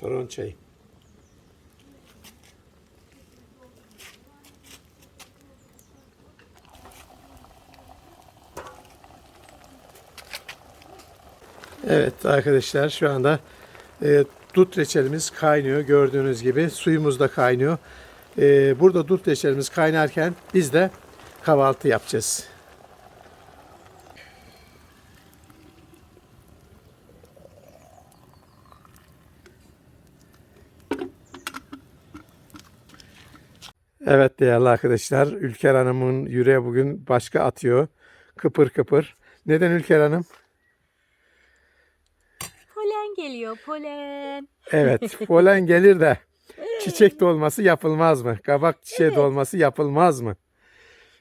Kantaron çayı. Evet arkadaşlar şu anda e, dut reçelimiz kaynıyor. Gördüğünüz gibi suyumuz da kaynıyor. E, burada dut reçelimiz kaynarken biz de kahvaltı yapacağız. Evet değerli arkadaşlar, Ülker Hanım'ın yüreği bugün başka atıyor. Kıpır kıpır. Neden Ülker Hanım? Polen geliyor polen. Evet, polen gelir de çiçek dolması yapılmaz mı? Kabak çiçeği Evet. dolması yapılmaz mı?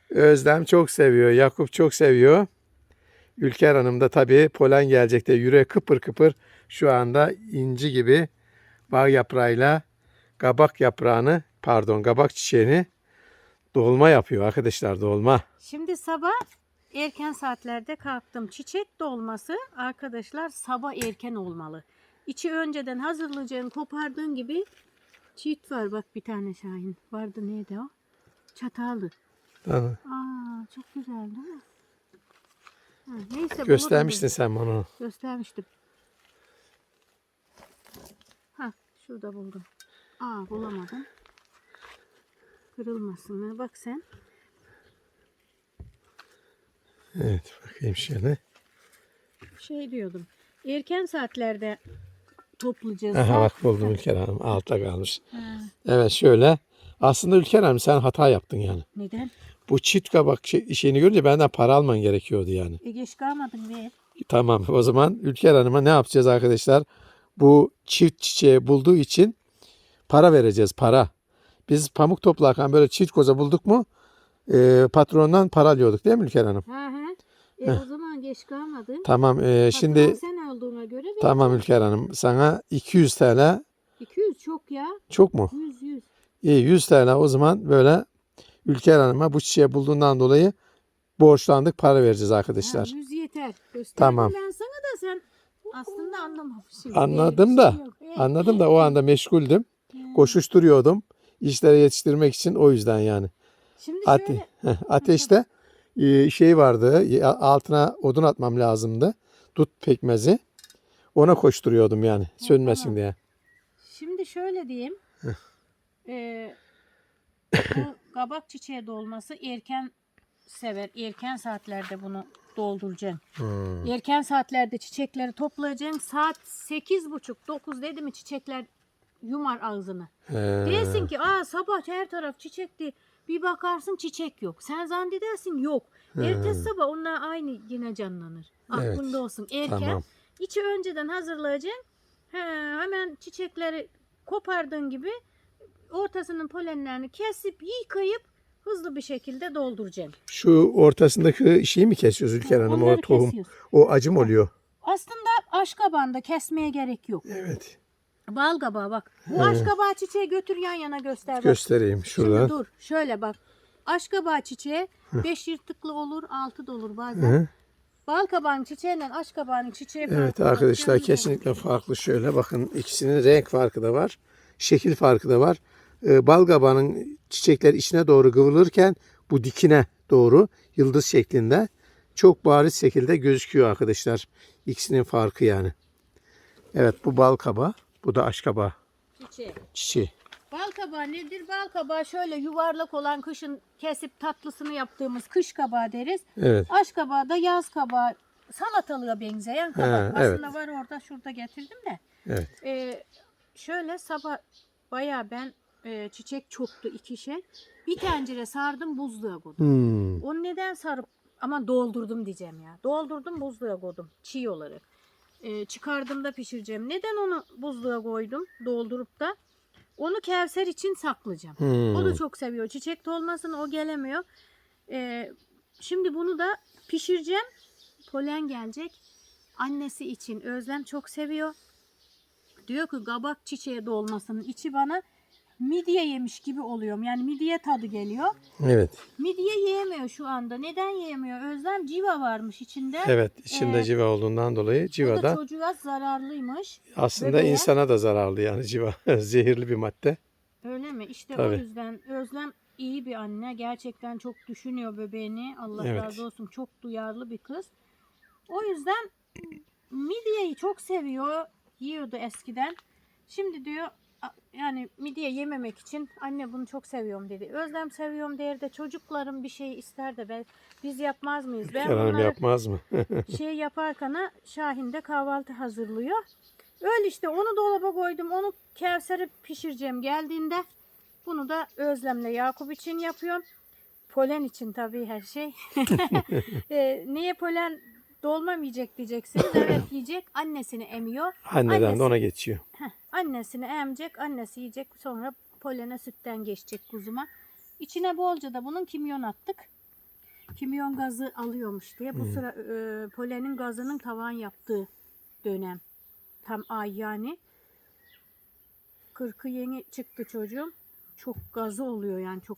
Özlem çok seviyor, Yakup çok seviyor. Ülker Hanım da tabii polen gelecek de yüreği kıpır kıpır şu anda inci gibi bağ yaprağıyla kabak yaprağını, pardon kabak çiçeğini dolma yapıyor arkadaşlar dolma. Şimdi sabah erken saatlerde kalktım. Çiçek dolması arkadaşlar sabah erken olmalı. İçi önceden hazırlayacağın kopardığın gibi çift var bak bir tane Şahin. Vardı neydi o? Çatallı. Tamam. Aa çok güzel değil mi? Ha, neyse Göstermiştin sen bana onu. Göstermiştim. Ha şurada buldum. Aa bulamadım. Kırılmasın. ha. Bak sen. Evet bakayım şöyle. Şey diyordum. Erken saatlerde toplayacağız. Aha Ha? bak buldum Ülker Hanım. Altta kalmış. Ha, Evet şöyle. Aslında Ülker Hanım sen hata yaptın yani. Neden? Bu çift kabak şey- işini görünce benden para alman gerekiyordu yani. E geç kalmadın ver. Tamam o zaman Ülker Hanım'a ne yapacağız arkadaşlar? Bu çift çiçeği bulduğu için para vereceğiz para. Biz pamuk toplarken böyle çift koza bulduk mu e, patrondan para alıyorduk değil mi Ülker Hanım? Ha ha. E o zaman geç kalmadın. Tamam e, şimdi sen olduğuna göre ver. tamam Ülker Hanım sana 200 TL 200 çok ya. çok mu? 100 100. İyi 100 TL o zaman böyle Ülker Hanım'a bu çiçeği bulduğundan dolayı borçlandık para vereceğiz arkadaşlar. Ha, 100 yeter. Gösterdim Tamam. ben sana da sen aslında anlamamışsın. Anladım da, şey yok. Evet. Anladım da o anda meşguldüm. Koşuşturuyordum. İşlere yetiştirmek için o yüzden yani. Şimdi Ate şöyle ateşte e, şey vardı. e, Altına odun atmam lazımdı. Dut pekmezi. Ona koşturuyordum yani. Sönmesin tamam. diye. Şimdi şöyle diyeyim. Ee, bu kabak çiçeği dolması erken sever. Erken saatlerde bunu dolduracaksın. Hmm. Erken saatlerde çiçekleri toplayacaksın. Saat 8.30-9 dedi mi çiçekler yumar ağzını. He. Dersin ki aa sabah her taraf çiçekti. Bir bakarsın çiçek yok. Sen zannedersin yok. Ertesi sabah onlar aynı yine canlanır. Evet. Aklında olsun. Erken. Tamam. İçi önceden hazırlayacaksın. He, hemen çiçekleri kopardığın gibi ortasının polenlerini kesip yıkayıp hızlı bir şekilde dolduracaksın. Şu ortasındaki şeyi mi kesiyoruz Ülker Hanım? O Onları tohum. kesiyorsun. O acım oluyor. Aslında aşkabanda kesmeye gerek yok. Evet. Bal kabağı bak. Bu aşkabağı çiçeği götür yan yana göster bak. Göstereyim Şimdi şuradan. dur şöyle bak. Aşkabağı çiçeği 5 yırtıklı olur 6 da olur bazen. Hı. Bal kabağının çiçeğiyle aşkabağının çiçeği Evet farklı. Arkadaşlar yanında. kesinlikle farklı şöyle bakın ikisinin renk farkı da var. Şekil farkı da var. Ee, balgabanın çiçekler içine doğru kıvrılırken bu dikine doğru yıldız şeklinde çok bariz şekilde gözüküyor arkadaşlar. İkisinin farkı yani. Evet bu bal kaba, bu da aşkaba Çiçeği. çiçeği. Bal kabağı nedir? Bal kabağı şöyle yuvarlak olan kışın kesip tatlısını yaptığımız kış kabağı deriz. Evet. Aş kabağı da yaz kabağı salatalığa benzeyen kabak. Ha, Aslında evet. var orada şurada getirdim de. Evet. Ee, şöyle sabah bayağı ben e, çiçek çoktu ikişer. Bir tencere sardım buzluğa koydum. Hmm. Onu neden sarıp ama doldurdum diyeceğim ya. Doldurdum buzluğa koydum çiğ olarak. Ee, çıkardığımda pişireceğim. Neden onu buzluğa koydum doldurup da? Onu Kevser için saklayacağım. Hmm. O da çok seviyor. Çiçek olmasın o gelemiyor. Ee, şimdi bunu da pişireceğim. Polen gelecek. Annesi için Özlem çok seviyor. Diyor ki kabak çiçeği dolmasının içi bana midye yemiş gibi oluyorum. Yani midye tadı geliyor. Evet. Midye yiyemiyor şu anda. Neden yiyemiyor? Özlem civa varmış içinde. Evet. içinde Ee, civa olduğundan dolayı civa da da çocuğa zararlıymış. aslında bebeğe- insana da zararlı yani civa. Zehirli bir madde. Öyle mi? İşte Tabii. o yüzden Özlem iyi bir anne. Gerçekten çok düşünüyor bebeğini. Allah Evet. razı olsun. Çok duyarlı bir kız. O yüzden midyeyi çok seviyor. Yiyordu eskiden. Şimdi diyor "A- yani midye yememek için anne bunu çok seviyorum dedi. Özlem seviyorum der de çocuklarım bir şey ister de ben, biz yapmaz mıyız? Ben Kerem yapmaz mı? şey yaparken Şahin de kahvaltı hazırlıyor. Öyle işte onu dolaba koydum. Onu Kevser'e pişireceğim geldiğinde. Bunu da Özlem'le Yakup için yapıyorum. Polen için tabii her şey. e, niye polen dolma mı yiyecek diyeceksiniz. Evet yiyecek. Annesini emiyor. Anneden Annesi- de ona geçiyor. Heh, annesini emecek. Annesi yiyecek. Sonra polene sütten geçecek kuzuma. İçine bolca da bunun kimyon attık. Kimyon gazı alıyormuş diye. Bu sıra e, polenin gazının tavan yaptığı dönem. Tam ay yani. Kırkı yeni çıktı çocuğum. Çok gazı oluyor yani çok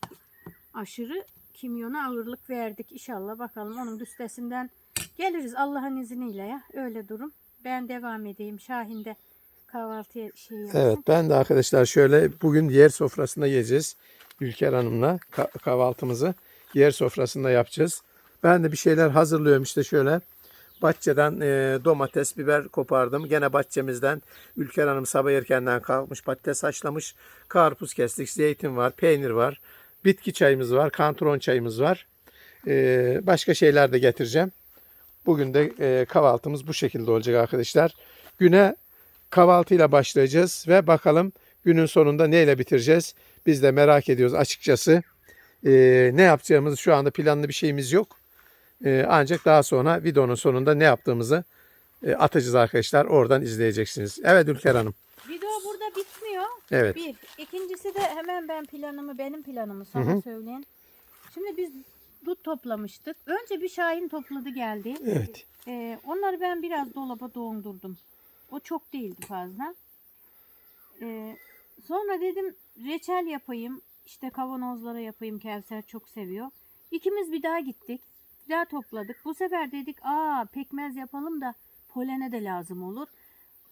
aşırı kimyona ağırlık verdik inşallah bakalım onun üstesinden geliriz Allah'ın izniyle ya öyle durum. Ben devam edeyim Şahin de kahvaltıya şey yapsın. Evet ben de arkadaşlar şöyle bugün yer sofrasında yiyeceğiz. Ülker Hanım'la ka- kahvaltımızı yer sofrasında yapacağız. Ben de bir şeyler hazırlıyorum işte şöyle. Bahçeden e, domates, biber kopardım. Gene bahçemizden Ülker Hanım sabah erkenden kalkmış patates haşlamış. Karpuz kestik, zeytin var, peynir var. Bitki çayımız var, kantron çayımız var. E, başka şeyler de getireceğim. Bugün de e, kahvaltımız bu şekilde olacak arkadaşlar. Güne kahvaltıyla başlayacağız ve bakalım günün sonunda neyle bitireceğiz. Biz de merak ediyoruz açıkçası. Ee, ne yapacağımız şu anda planlı bir şeyimiz yok. Ee, ancak daha sonra videonun sonunda ne yaptığımızı e, atacağız arkadaşlar. Oradan izleyeceksiniz. Evet Ülker Hanım. Video burada bitmiyor. Evet. Bir. İkincisi de hemen ben planımı, benim planımı sana söyleyeyim. Şimdi biz dut toplamıştık. Önce bir Şahin topladı geldi. Evet. Ee, onları ben biraz dolaba dondurdum. O çok değildi fazla. Ee, sonra dedim reçel yapayım. İşte kavanozlara yapayım. Kevser çok seviyor. İkimiz bir daha gittik. Bir daha topladık. Bu sefer dedik aa pekmez yapalım da polene de lazım olur.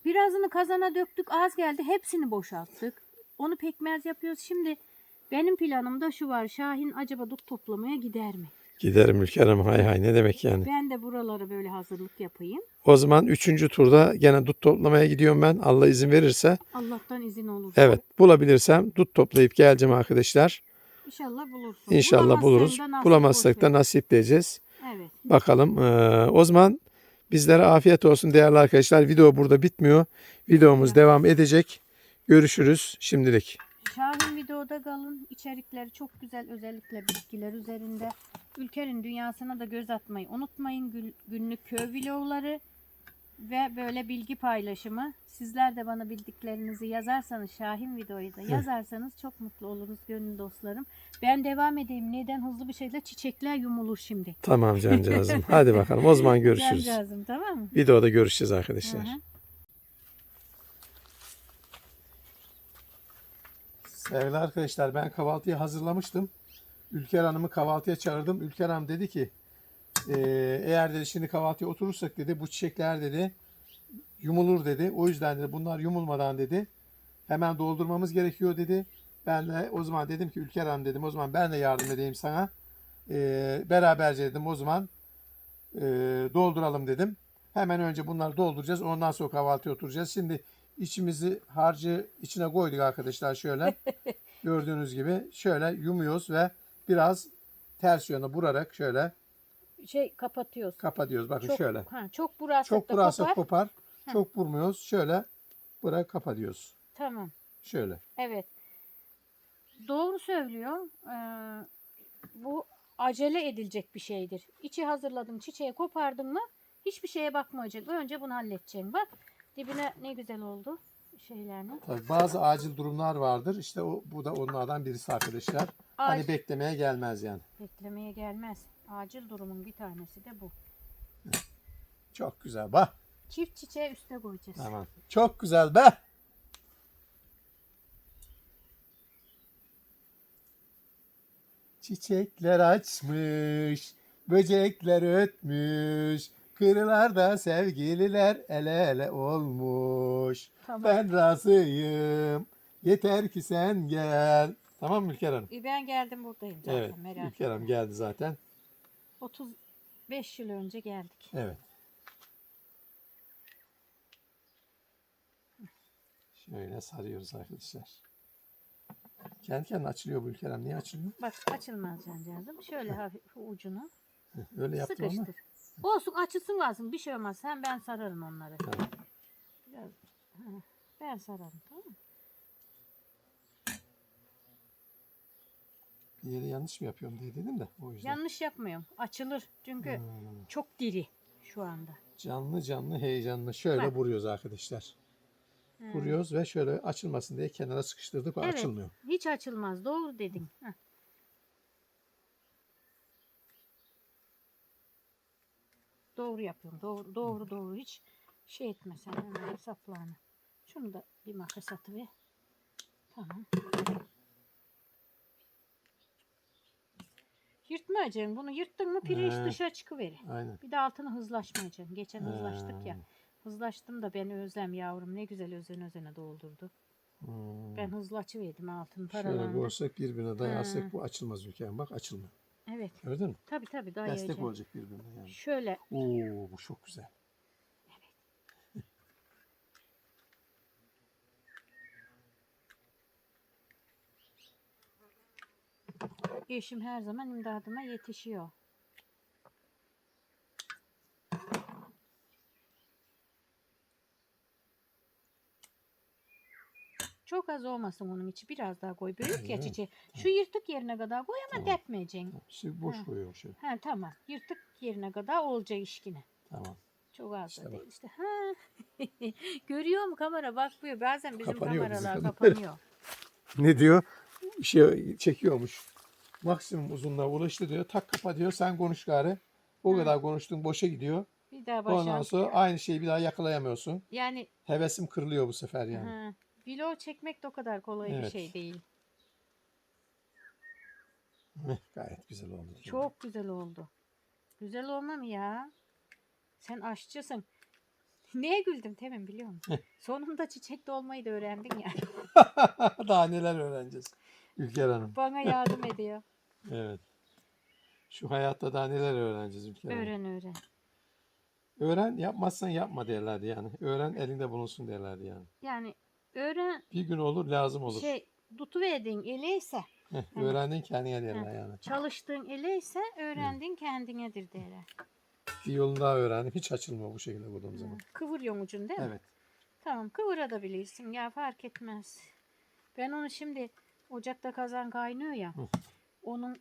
Birazını kazana döktük az geldi. Hepsini boşalttık. Onu pekmez yapıyoruz. Şimdi benim planımda şu var. Şahin acaba dut toplamaya gider mi? Giderim Ülker Hanım. Hay hay ne demek yani. Ben de buraları böyle hazırlık yapayım. O zaman üçüncü turda gene dut toplamaya gidiyorum ben. Allah izin verirse. Allah'tan izin olur. Evet bulabilirsem dut toplayıp geleceğim arkadaşlar. İnşallah bulursun. İnşallah buluruz. da nasip Bulamazsak da nasipleyeceğiz. Evet. Bakalım. Ee, o zaman bizlere afiyet olsun değerli arkadaşlar. Video burada bitmiyor. Videomuz devam edecek. Görüşürüz şimdilik. Şahin videoda kalın. İçerikleri çok güzel. Özellikle bitkiler üzerinde. Ülkenin dünyasına da göz atmayı unutmayın. Günlük köy vlogları ve böyle bilgi paylaşımı. Sizler de bana bildiklerinizi yazarsanız Şahin videoyu da yazarsanız çok mutlu oluruz gönül dostlarım. Ben devam edeyim. Neden hızlı bir şekilde çiçekler yumulur şimdi. Tamam cancağızım. Hadi bakalım. O zaman görüşürüz. Cancağızım, tamam mı? Videoda görüşeceğiz arkadaşlar. Hı Sevgili arkadaşlar ben kahvaltıyı hazırlamıştım. Ülker Hanım'ı kahvaltıya çağırdım. Ülker Hanım dedi ki "Ee, eğer dedi şimdi kahvaltıya oturursak dedi bu çiçekler dedi yumulur dedi. O yüzden dedi bunlar yumulmadan dedi hemen doldurmamız gerekiyor dedi. Ben de o zaman dedim ki Ülker Hanım dedim o zaman ben de yardım edeyim sana. Ee, beraberce dedim o zaman e, dolduralım dedim. Hemen önce bunları dolduracağız. Ondan sonra kahvaltıya oturacağız. Şimdi içimizi harcı içine koyduk arkadaşlar şöyle. Gördüğünüz gibi şöyle yumuyoruz ve biraz ters yöne vurarak şöyle Şey kapatıyoruz. kapatıyoruz. Bakın Çok, şöyle. Ha, çok burası Çok burası kopar. kopar. Çok vurmuyoruz. Şöyle bırak kapatıyoruz. Tamam. Şöyle. Evet. Doğru söylüyor. Ee, bu acele edilecek bir şeydir. İçi hazırladım, çiçeği kopardım mı hiçbir şeye bakmayacak. Önce bunu halledeceğim. Bak dibine ne güzel oldu şeylerini. Tabii bazı acil durumlar vardır. İşte o bu da onlardan birisi arkadaşlar. Hani Ac- beklemeye gelmez yani. Beklemeye gelmez. Acil durumun bir tanesi de bu. Çok güzel. Bak. Çift çiçeği üste koyacağız. Tamam. Çok güzel be. Çiçekler açmış, böcekler ötmüş, kırlarda sevgililer ele ele olmuş. Tamam. Ben razıyım, yeter ki sen gel. Tamam mı Ülker Hanım? E, Ben geldim buradayım zaten Evet, merak Ülker Hanım geldi zaten. 35 yıl önce geldik. Evet. Şöyle sarıyoruz arkadaşlar. Kendi kendine açılıyor bu Ülker Hanım. Niye açılmıyor? Bak açılmaz cancağızım. Şöyle hafif ucunu Öyle yaptım ama. Olsun açılsın lazım. Bir şey olmaz. Hem ben sararım onları. Tamam. Biraz, ha, ben sararım tamam mı? Bir yeri yanlış mı yapıyorum diye dedim de o yüzden. Yanlış yapmıyorum. Açılır. Çünkü Hmm. çok diri şu anda. Canlı canlı heyecanlı şöyle Bak. vuruyoruz arkadaşlar. Ha. Vuruyoruz ve şöyle açılmasın diye kenara sıkıştırdık o Evet. açılmıyor. Hiç açılmaz. Doğru dedin. Heh. Doğru yapıyorum. Doğru doğru, doğru. hiç şey etme sen hemen hesaplağını. Şunu da bir makas atıver. Tamam. Yırtmayacaksın. Bunu yırttın mı pirinç He. dışarı çıkıverir. Aynen. Bir de altını hızlaşmayacaksın. Geçen hızlaştık ya. Hızlaştım da beni Özlem yavrum ne güzel özen özene doldurdu. Hmm. Ben hızlaçıverdim altını Şöyle paralandı. koysak birbirine dayarsak Ha. bu açılmaz Ülker Hanım. Bak açılmıyor. Evet. Gördün mü? Tabii tabii Destek dayayacağım. olacak birbirine yani. Şöyle Oo bu çok güzel. eşim her zaman imdadıma yetişiyor. Çok az olmasın onun içi. Biraz daha koy. Büyük ya çiçeği. Şu yırtık yerine kadar koy ama Tamam. depmeyeceksin. Şimdi boş Ha. koyuyor şey. Ha tamam. Yırtık yerine kadar olacak işkine. Tamam. Çok az İşte da bak. değil işte. Ha. Görüyor mu kamera? Bakmıyor. Bazen bizim Kapanıyor bizim kameralar kamera. kapanıyor. Ne diyor? Şey çekiyormuş. Maksimum uzunluğa ulaştı diyor. Tak kapa diyor. Sen konuş gari. O Hı. kadar konuştun boşa gidiyor. Bir daha Ondan başa. sonra aynı şeyi bir daha yakalayamıyorsun. Yani Hevesim kırılıyor bu sefer yani. Ha, Vlog çekmek de o kadar kolay bir Evet. şey değil. Heh, Gayet güzel oldu. Çok güzel oldu. Güzel olma mı ya? Sen aşçısın. Neye güldüm Temin biliyor musun? Sonunda çiçekte olmayı da öğrendin ya. Daha neler öğreneceğiz. Ülker Hanım. Bana yardım ediyor. Evet. Şu hayatta daha neler öğreneceğiz Ülker Hanım. Öğren öğren. Öğren yapmazsan yapma derlerdi yani. Öğren elinde bulunsun derlerdi yani. Yani öğren Bir gün olur lazım olur. şey tutuverdiğin eleyse, Heh, öğrendin kendine derler yani. çalıştığın eleyse öğrendin kendinedir derler. Bir yolunu daha öğrendim. Hiç açılmıyor bu şekilde bulduğum Ha, zaman. Kıvırıyorsun ucunu değil mi? Evet. Tamam kıvırabilirsin ya fark etmez. Ben onu şimdi ocakta kazan kaynıyor ya. Hı. Onun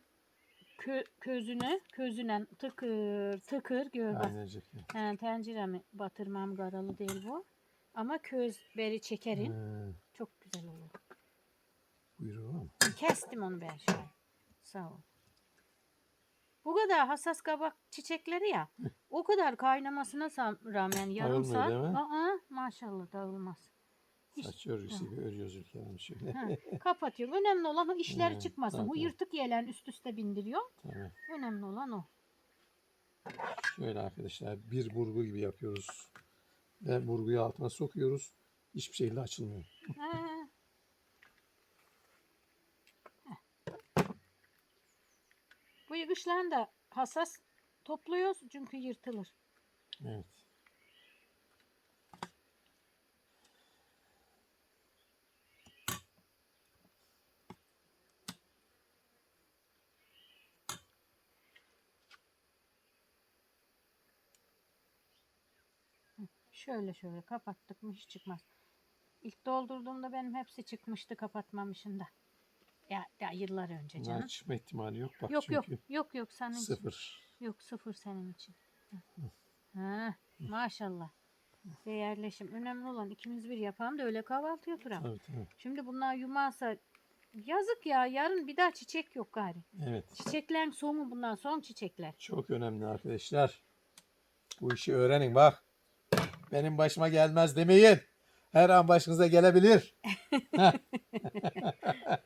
kö, közünü közünen tıkır tıkır gör bak. Kaynayacak. yani. He, tenceremi batırmam garalı değil bu. Ama köz beri çekerin. Ee, Çok güzel olur. buyurun. Kestim onu ben şöyle. Sağ ol. Bu kadar hassas kabak çiçekleri ya. o kadar kaynamasına rağmen yarım Dağılmıyor saat. değil mi? Aa, maşallah dağılmaz. Hiç- Saç örgüsü gibi örüyoruz Ülker Hanım şöyle. Ha, kapatıyorum. Önemli olan o işleri He, çıkmasın. Bu yırtık yelen üst üste bindiriyor. Tamam. Önemli olan o. Şöyle arkadaşlar bir burgu gibi yapıyoruz. Ve burguyu altına sokuyoruz. Hiçbir şekilde açılmıyor. Bu yıkışlarını da hassas topluyoruz çünkü yırtılır. Evet. Şöyle şöyle kapattık mı hiç çıkmaz. İlk doldurduğumda benim hepsi çıkmıştı kapatmamışım da. Ya, ya yıllar önce Bunlar canım. çıkma ihtimali yok. Bak Yok yok çünkü yok yok senin için. sıfır. Yok sıfır senin için. Ha, maşallah. Değerleşim. Önemli olan ikimiz bir yapalım da öyle kahvaltı oturalım. Tabii tabii. Şimdi bunlar yumarsa yazık ya yarın bir daha çiçek yok gari. Evet. Çiçeklerin sonu bundan son çiçekler. Çok önemli arkadaşlar. Bu işi öğrenin bak. Benim başıma gelmez demeyin. Her an başınıza gelebilir.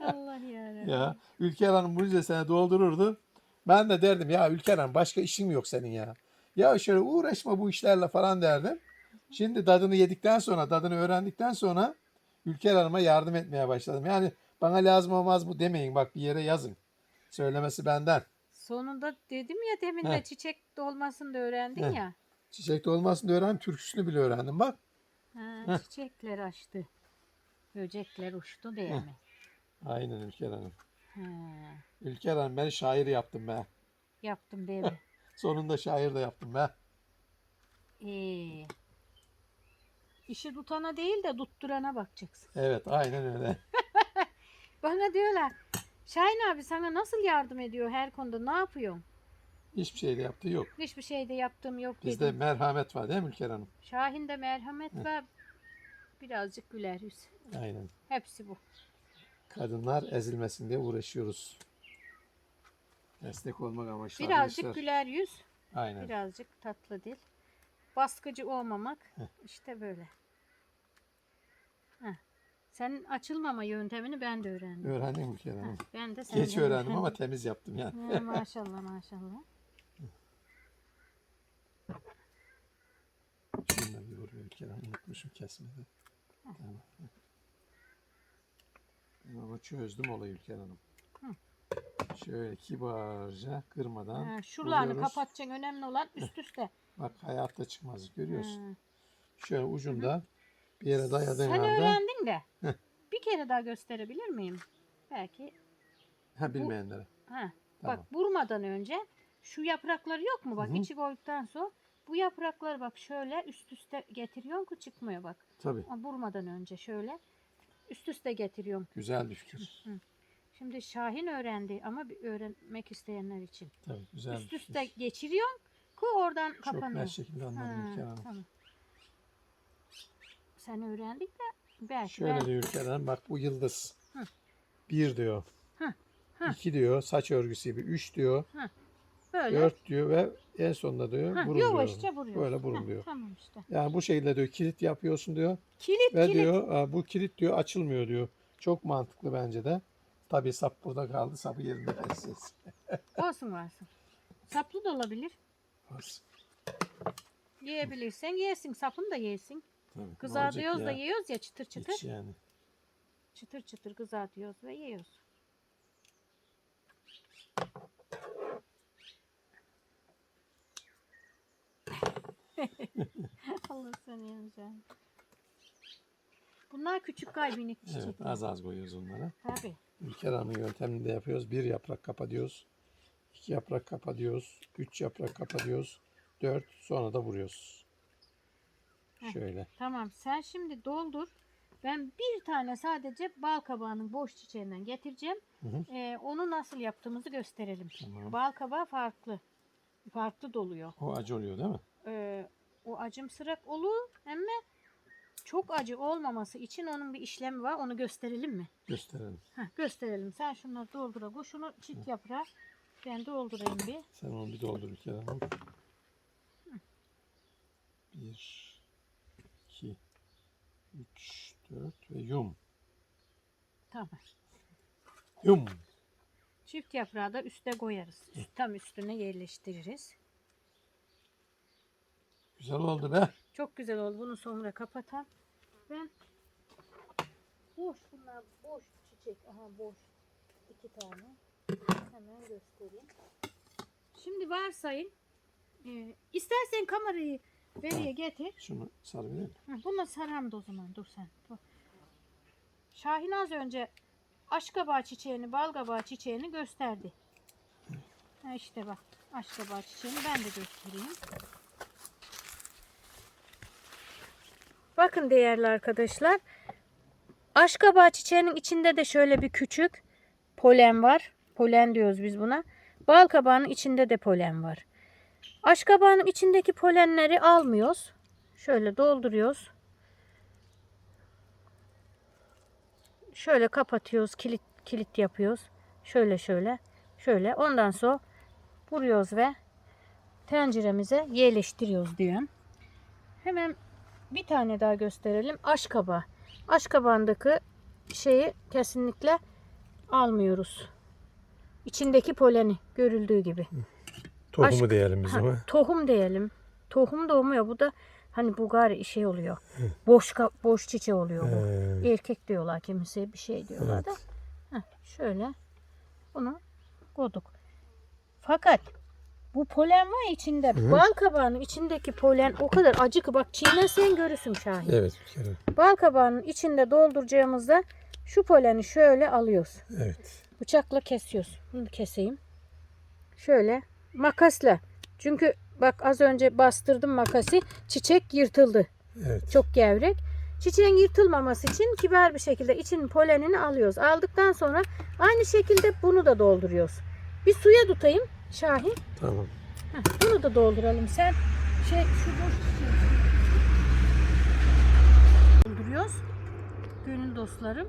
Allah yarabbim. Ya Ülker Hanım bunca sene doldururdu. Ben de derdim ya Ülker Hanım başka işin mi yok senin ya? Ya şöyle uğraşma bu işlerle falan derdim. Şimdi dadını yedikten sonra, dadını öğrendikten sonra Ülker Hanım'a yardım etmeye başladım. Yani bana lazım olmaz bu demeyin bak bir yere yazın. Söylemesi benden. Sonunda dedim ya demin Heh. de çiçek dolmasını da öğrendin Heh. ya. Çiçek de olmasını da öğrendim, türküsünü bile öğrendim bak. Ha, Heh. çiçekler açtı. Böcekler uçtu değil mi? Aynen Ülker Hanım. Ha, Ülker Hanım beni şair yaptım be. yaptım değil mi? Sonunda şair de yaptım be. Ee, işi tutana değil de tutturana bakacaksın. Evet aynen öyle. Bana diyorlar Şahin abi sana nasıl yardım ediyor her konuda ne yapıyorsun? Hiçbir şey de yaptığı yok. Hiçbir şeyde yaptığım yok Bizde dedim. merhamet var değil mi Ülker Hanım? Şahin'de merhamet var. Birazcık güler yüz. Aynen. Hepsi bu. Kadınlar ezilmesin diye uğraşıyoruz. Destek olmak amaçlı Birazcık arkadaşlar. güler yüz. Aynen. Birazcık tatlı dil. Baskıcı olmamak. işte böyle. Heh. Senin açılmama yöntemini ben de öğrendim. Öğrendim Ülker Hanım. Ben de senden Geç öğrendim ama temiz yaptım yani. Ya, maşallah maşallah. Şunu da bir Hanım. Unutmuşum kesmedi. Tamam. Ama çözdüm olayı Ülker Hanım. Şöyle kibarca kırmadan Ha, şuralarını vuruyoruz. kapatacaksın. Önemli olan üst üste. Bak hayatta çıkmaz görüyorsun. Ha. Şöyle ucunda bir yere dayadığın Sen anda öğrendin de. Heh. bir kere daha gösterebilir miyim? Belki. ha bilmeyenlere. Ha. Tamam. Bak vurmadan önce şu yaprakları yok mu? Bak Hı hı. içi koyduktan sonra bu yaprakları bak şöyle üst üste getiriyorsun ki çıkmıyor bak. Tabii. Vurmadan önce şöyle üst üste getiriyorum. Güzel bir fikir. Şimdi Şahin öğrendi ama bir öğrenmek isteyenler için. Tabii güzel üst bir üste fikir. geçiriyorsun ki oradan Çok kapanıyor. net şekilde anladım Ülker Hanım. tamam. Sen öğrendik de belki Şöyle ben- diyor Ülker Hanım bak bu yıldız. Hı. Bir diyor. Hı, hı. İki diyor saç örgüsü gibi. Üç diyor. böyle Dört diyor ve en sonunda diyor Ha, burun yavaşça diyor. vuruyorsun. Böyle burun Ha, diyor. Tamam işte. Yani bu şekilde diyor kilit yapıyorsun diyor. Kilit Ve kilit. diyor "Aa, bu kilit diyor açılmıyor diyor. Çok mantıklı bence de. Tabii sap burada kaldı. Sapı yerinde keseceğiz. Olsun varsın. Saplı da olabilir. Olsun. Yiyebilirsen yesin. Sapını da yesin. Tabii, ne Kızartıyoruz da ya? yiyoruz ya çıtır çıtır. Hiç yani. Çıtır çıtır kızartıyoruz ve yiyoruz. Allah seni yanacağım. Bunlar küçük kalbinik çiçekler. Evet az az koyuyoruz onlara. Tabii. Ülker Hanım yöntemini de yapıyoruz. Bir yaprak kapa diyoruz. İki yaprak kapa diyoruz. Üç yaprak kapa diyoruz. Dört sonra da vuruyoruz. Heh. Şöyle. Tamam sen şimdi doldur. Ben bir tane sadece bal kabağının boş çiçeğinden getireceğim. Hı hı. Ee, onu nasıl yaptığımızı gösterelim. Tamam. Bal kabağı farklı. Farklı doluyor. O acı oluyor değil mi? Ee, o acımsırak olur ama çok acı olmaması için onun bir işlemi var. Onu gösterelim mi? Gösterelim. Heh, gösterelim. Sen şunları doldura koy. Şunu çift yaprağı ben doldurayım bir. Sen onu bir doldur Ülker Hanım. Bir, iki, üç, dört ve yum. Tamam. Yum. Çift yaprağı da üste koyarız. Tam üstüne yerleştiririz. Güzel oldu be. Çok güzel oldu. Bunu sonra kapatalım. Ben boş bunlar boş çiçek. Aha boş. iki tane. Hemen göstereyim. Şimdi varsayın. E, istersen kamerayı veriye getir. Şunu sarabilir miyim? Bunu saram da o zaman. Dur sen. Dur. Şahin az önce aşkabağı çiçeğini, balgabağı çiçeğini gösterdi. Ha işte bak. Aşkabağı çiçeğini ben de göstereyim. Bakın değerli arkadaşlar. Aşkabağı çiçeğinin içinde de şöyle bir küçük polen var. Polen diyoruz biz buna. Bal kabağının içinde de polen var. Aşkabağının içindeki polenleri almıyoruz. Şöyle dolduruyoruz. Şöyle kapatıyoruz. Kilit kilit yapıyoruz. Şöyle şöyle. Şöyle. Ondan sonra vuruyoruz ve tenceremize yerleştiriyoruz diyorum. Hemen bir tane daha gösterelim. Aşkaba. Aşkabandaki şeyi kesinlikle almıyoruz. İçindeki poleni görüldüğü gibi. Tohumu Aşk- diyelim biz ama. tohum diyelim. Tohum doğmuyor. Bu da hani bugari şey oluyor. Boş boş çiçeği oluyor bu. Ee, Erkek diyorlar kimisi bir şey diyorlar da. Heh, şöyle bunu koyduk. Fakat bu polen var içinde. Bal kabağının içindeki polen o kadar acı ki bak çiğnesen görürsün Şahin. evet bir kere. Bal kabağının içinde dolduracağımızda şu poleni şöyle alıyoruz. Evet. Bıçakla kesiyoruz. Bunu keseyim. Şöyle makasla. Çünkü bak az önce bastırdım makası. Çiçek yırtıldı. Evet. Çok gevrek. Çiçeğin yırtılmaması için kibar bir şekilde içinin polenini alıyoruz. Aldıktan sonra aynı şekilde bunu da dolduruyoruz. Bir suya tutayım Şahin. Tamam. Heh, bunu da dolduralım. Sen şey şu boş dolduruyoruz. Gönül dostlarım.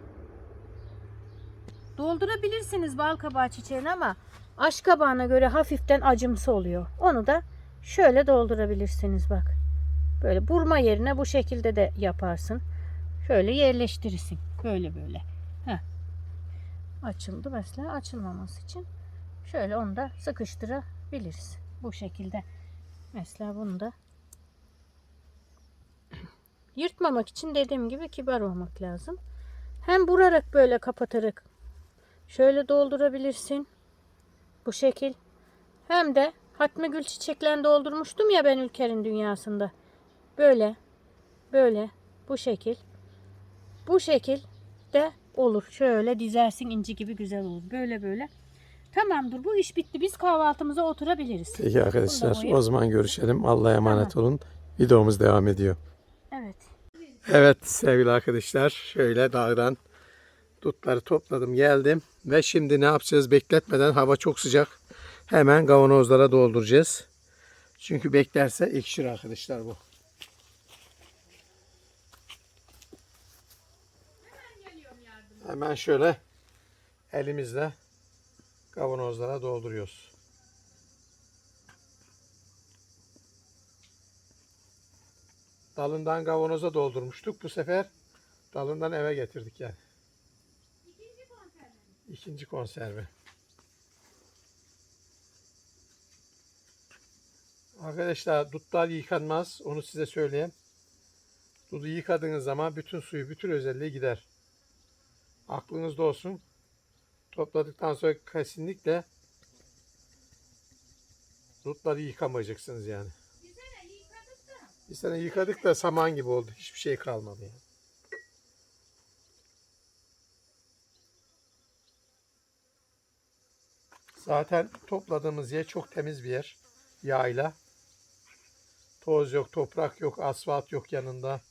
Doldurabilirsiniz bal kabağı çiçeğini ama aşk kabağına göre hafiften acımsı oluyor. Onu da şöyle doldurabilirsiniz bak. Böyle burma yerine bu şekilde de yaparsın. Şöyle yerleştirirsin. Böyle böyle. Heh. Açıldı mesela açılmaması için. Şöyle onu da sıkıştırabiliriz. Bu şekilde. Mesela bunu da yırtmamak için dediğim gibi kibar olmak lazım. Hem vurarak böyle kapatarak şöyle doldurabilirsin. Bu şekil. Hem de Hatmi gül çiçeklerini doldurmuştum ya ben Ülker'in dünyasında. Böyle, böyle, bu şekil. Bu şekil de olur. Şöyle dizersin inci gibi güzel olur. Böyle böyle. Tamamdır bu iş bitti. Biz kahvaltımıza oturabiliriz. Peki arkadaşlar o zaman görüşelim. Allah'a emanet olun. Videomuz devam ediyor. Evet. Evet sevgili arkadaşlar şöyle dağdan dutları topladım geldim ve şimdi ne yapacağız bekletmeden hava çok sıcak hemen kavanozlara dolduracağız. Çünkü beklerse ekşir arkadaşlar bu. Hemen şöyle elimizle kavanozlara dolduruyoruz. Dalından kavanoza doldurmuştuk. Bu sefer dalından eve getirdik yani. İkinci konserve. Arkadaşlar dutlar yıkanmaz. Onu size söyleyeyim. Dudu yıkadığınız zaman bütün suyu, bütün özelliği gider. Aklınızda olsun. Topladıktan sonra kesinlikle dutları yıkamayacaksınız yani. Bir sene yıkadık da saman gibi oldu. Hiçbir şey kalmadı yani. Zaten topladığımız yer çok temiz bir yer. Yayla. Toz yok, toprak yok, asfalt yok yanında.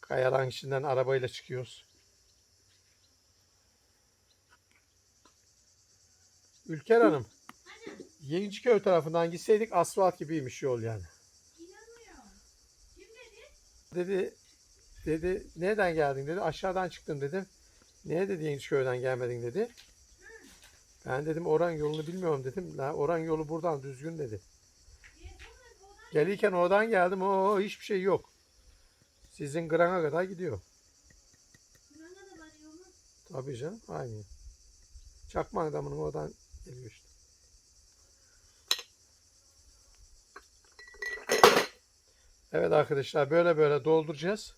Kayaların içinden arabayla çıkıyoruz. Ülker Hanım. Yeniçköy tarafından gitseydik asfalt gibiymiş yol yani. Dedi dedi nereden geldin dedi aşağıdan çıktım dedim. Niye dedi Yeniçköy'den gelmedin dedi. Ben dedim oran yolunu bilmiyorum dedim. La oran yolu buradan düzgün dedi. Gelirken oradan geldim. O hiçbir şey yok. Sizin Gran'a kadar gidiyor. Tabii canım aynı. Çakmak damının oradan geliyor işte. Evet arkadaşlar böyle böyle dolduracağız.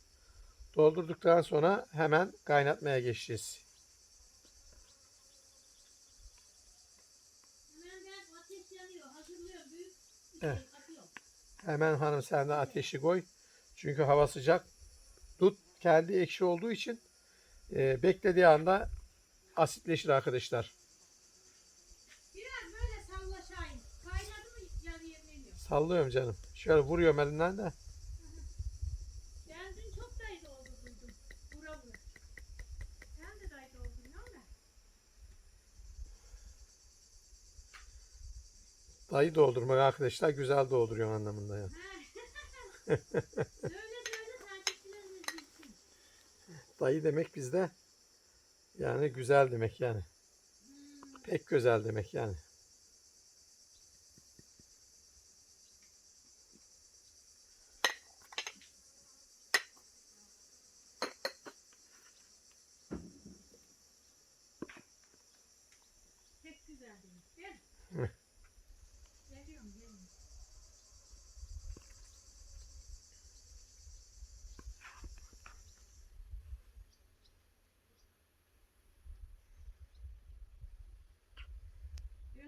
Doldurduktan sonra hemen kaynatmaya geçeceğiz. Evet. Hemen hanım sen de ateşi koy. Çünkü hava sıcak. Dut kendi ekşi olduğu için e, beklediği anda asitleşir arkadaşlar. Biraz böyle salla Şahin. Kaynadı mı yarı yemeğini yok. Sallıyorum canım. Şöyle vuruyorum elinden de. Ben dün çok dayı oldu duydum. Vura vura. Sen de dayı oldun ya mı? Dayı doldurmak arkadaşlar güzel dolduruyor anlamında yani. Söyle söyle takipçilerimiz bilsin. Dayı demek bizde yani güzel demek yani. Pek güzel demek yani.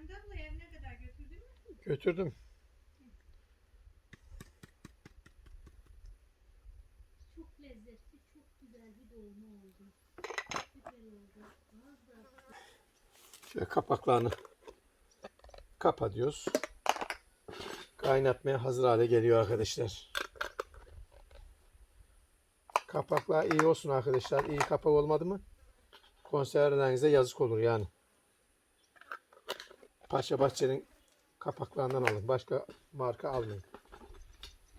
Ahmet abla evine kadar götürdün mü? Götürdüm. Çok lezzetli, çok güzel bir dolma oldu. Süper oldu. Şöyle kapaklarını kapa diyoruz. Kaynatmaya hazır hale geliyor arkadaşlar. Kapaklar iyi olsun arkadaşlar. İyi kapak olmadı mı? Konservelerinize yazık olur yani. Paşa Bahçe'nin kapaklarından alın. Başka marka almayın.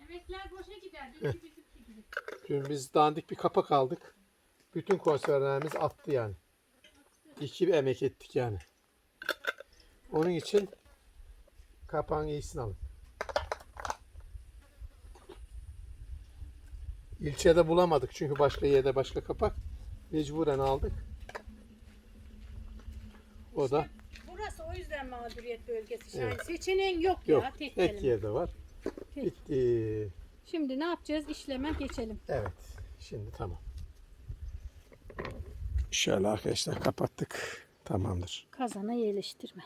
emekler boşa gider. Dün biz dandik bir kapak aldık. Bütün konservelerimiz attı yani. İki bir emek ettik yani. Onun için kapağın iyisini alın. İlçede bulamadık çünkü başka yerde başka kapak. Mecburen aldık. O da o yüzden mağduriyet bölgesi. Evet. Yani seçeneğin yok, yok. ya tek, Tek yerde var. Peki. Bitti. Şimdi ne yapacağız? İşleme geçelim. Evet. Şimdi tamam. Şöyle arkadaşlar kapattık. Tamamdır. Kazana yerleştirme.